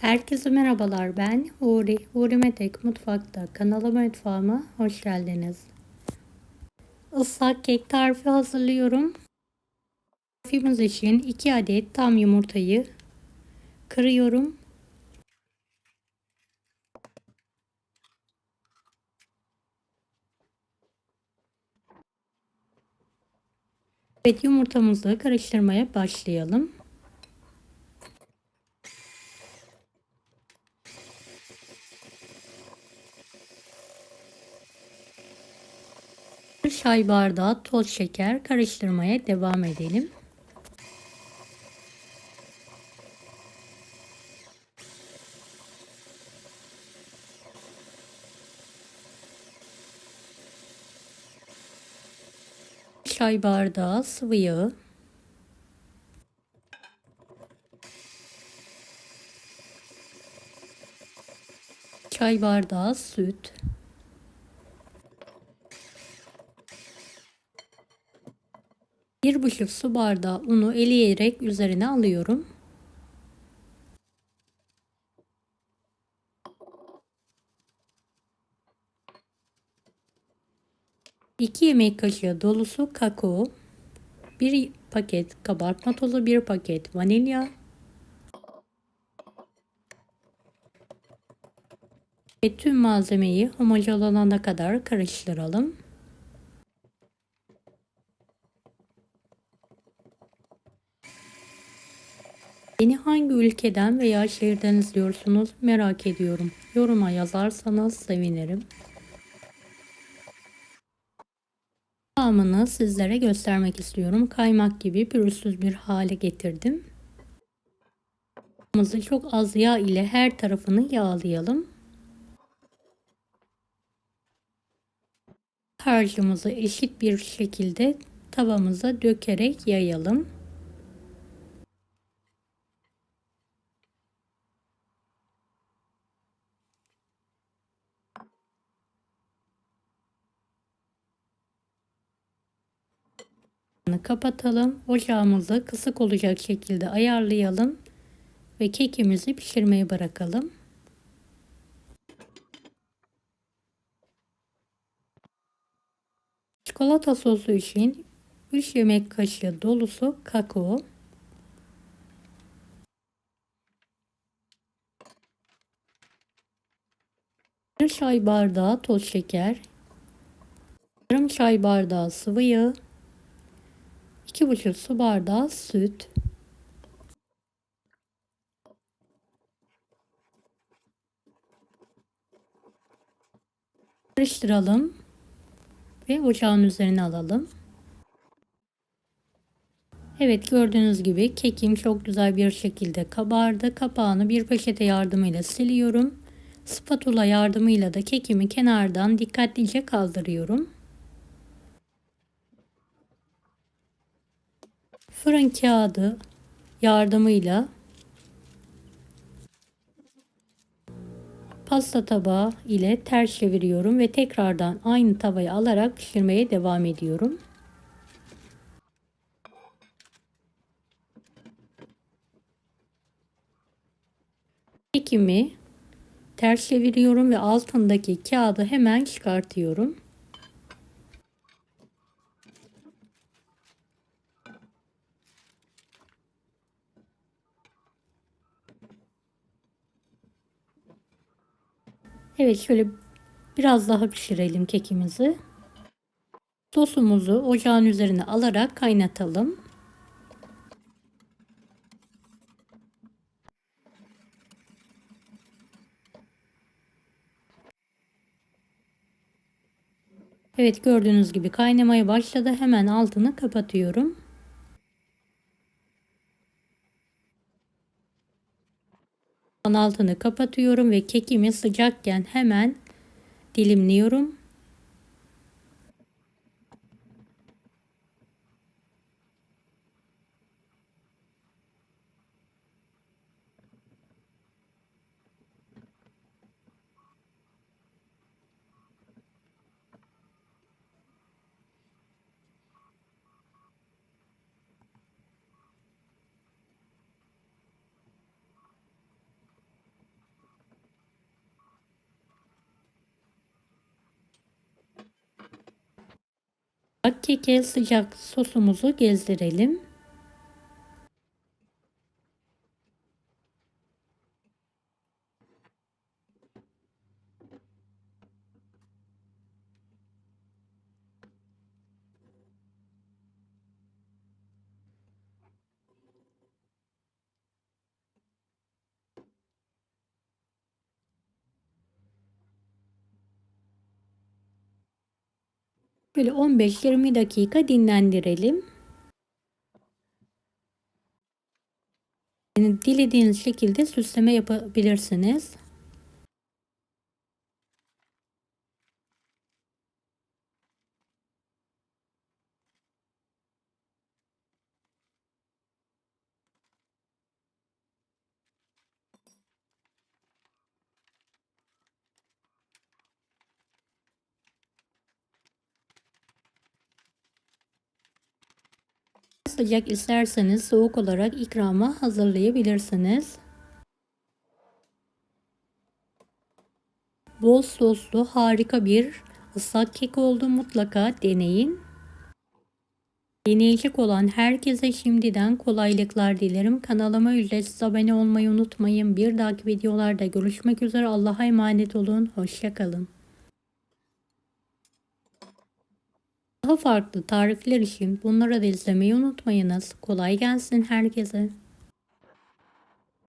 Herkese merhabalar ben Huri. Huri Metek Mutfak'ta kanalıma mutfağıma hoş geldiniz. Islak kek tarifi hazırlıyorum. Tarifimiz için 2 adet tam yumurtayı kırıyorum. Evet yumurtamızı karıştırmaya başlayalım. Bir çay bardağı toz şeker karıştırmaya devam edelim. Çay bardağı sıvı yağı. Çay bardağı süt. Bir buçuk su bardağı unu eleyerek üzerine alıyorum. İki yemek kaşığı dolusu kakao, bir paket kabartma tozu, bir paket vanilya, ve tüm malzemeyi homojenolana kadar karıştıralım. Beni hangi ülkeden veya şehirden izliyorsunuz merak ediyorum. Yoruma yazarsanız sevinirim. Kıvamını sizlere göstermek istiyorum. Kaymak gibi pürüzsüz bir hale getirdim. Çok az yağ ile her tarafını yağlayalım. Harcımızı eşit bir şekilde tavamıza dökerek yayalım. Kapatalım. Ocağımızı kısık olacak şekilde ayarlayalım ve kekimizi pişirmeye bırakalım. Çikolata sosu için 3 yemek kaşığı dolusu kakao, bir çay bardağı toz şeker, yarım çay bardağı sıvı yağ, 2,5 su bardağı süt. Karıştıralım ve ocağın üzerine alalım. Evet gördüğünüz gibi kekim çok güzel bir şekilde kabardı. Kapağını bir peçete yardımıyla siliyorum. Spatula yardımıyla da kekimi kenardan dikkatlice kaldırıyorum. Fırın kağıdı yardımıyla pasta tabağı ile ters çeviriyorum ve tekrardan aynı tavayı alarak pişirmeye devam ediyorum. Kekimi ters çeviriyorum ve altındaki kağıdı hemen çıkartıyorum. Evet şöyle biraz daha pişirelim kekimizi. Sosumuzu ocağın üzerine alarak kaynatalım. Evet gördüğünüz gibi kaynamaya başladı. Hemen altını kapatıyorum. Altını kapatıyorum ve kekimi sıcakken hemen dilimliyorum. Keke sıcak sosumuzu gezdirelim. Böyle 15-20 dakika dinlendirelim. Yani dilediğiniz şekilde süsleme yapabilirsiniz. Sıcak isterseniz soğuk olarak ikrama hazırlayabilirsiniz. Bol soslu harika bir ıslak kek oldu mutlaka deneyin. Deneyecek olan herkese şimdiden kolaylıklar dilerim. Kanalıma ücretsiz abone olmayı unutmayın. Bir dahaki videolarda görüşmek üzere. Allah'a emanet olun. Hoşçakalın. Daha farklı tarifler için bunları da izlemeyi unutmayınız. Kolay gelsin herkese.